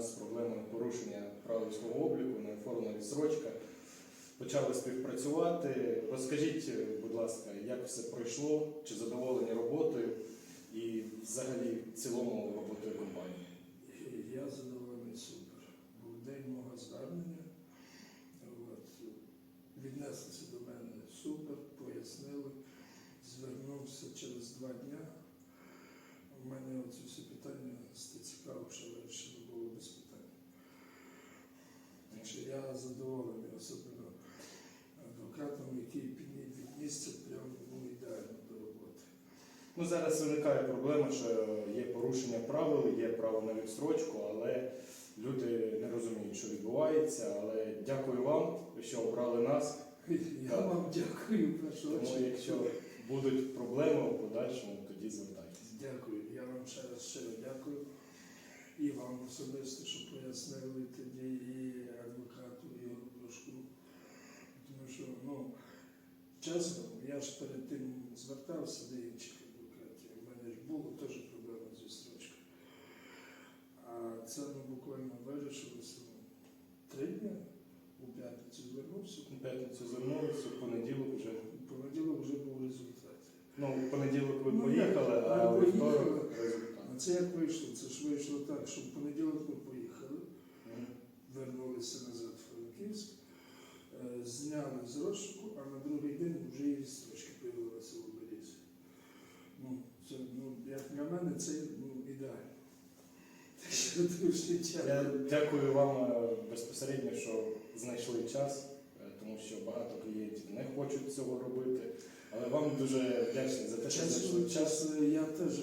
нас з проблемами порушення правил свого обліку, неоформлена відсрочка. Почали співпрацювати. Розкажіть, будь ласка, як все пройшло, чи задоволені роботою і взагалі в цілому роботою компанії? Я задоволений супер. Був день мого звернення. От. Віднеслися до мене супер, пояснили. Звернувся через два дні. У мене оце все питання з я задоволений, особливо адвокатом, який підні- віднісся прямо ну, ідеально до роботи. Ну, зараз виникає проблема, що є порушення правил, є право на відстрочку, але люди не розуміють, що відбувається. Але дякую вам, що обрали нас. Я Так. вам дякую, прошу. Тому якщо будуть проблеми в подальшому, тоді звертайтеся. Дякую. Я вам ще раз щиро дякую. Особисто, що пояснили тоді і адвокату, і дружку. Тому що, ну, чесно, я ж перед тим звертався до інших адвокатів. У мене ж було теж проблема зі строчкою. А це ну, буквально вирішилося ну, три дні. У п'ятницю звернувся. У п'ятницю звернулися, в понеділок вже. У понеділок вже був результат. Ну, в понеділок ви Ну, поїхали, а Ми у вівторок це як вийшло? Це ж вийшло так, що в понеділок ми поїхали. Вернулися назад в Франківськ, е, зняли з розшуку, а на другий день вже і строчки появилися в оберізі. Ну, це, ну, як для мене, це ну, ідеально. Я дякую. вам е, безпосередньо, що знайшли час, е, тому що багато клієнтів не хочуть цього робити. Але вам дуже вдячний за те, що знайшли час. я теж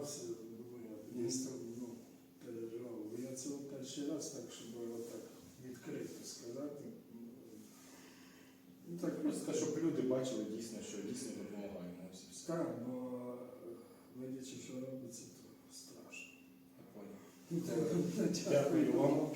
вагався, думаю, місто ну, переживав. Бо я це перший раз так, щоб так відкрито сказати. Ну, так, Просто щоб люди бачили дійсно, що дійсно допомагаємо. Так, бо видячи, що робиться, то страшно. Ну, Дякую вам.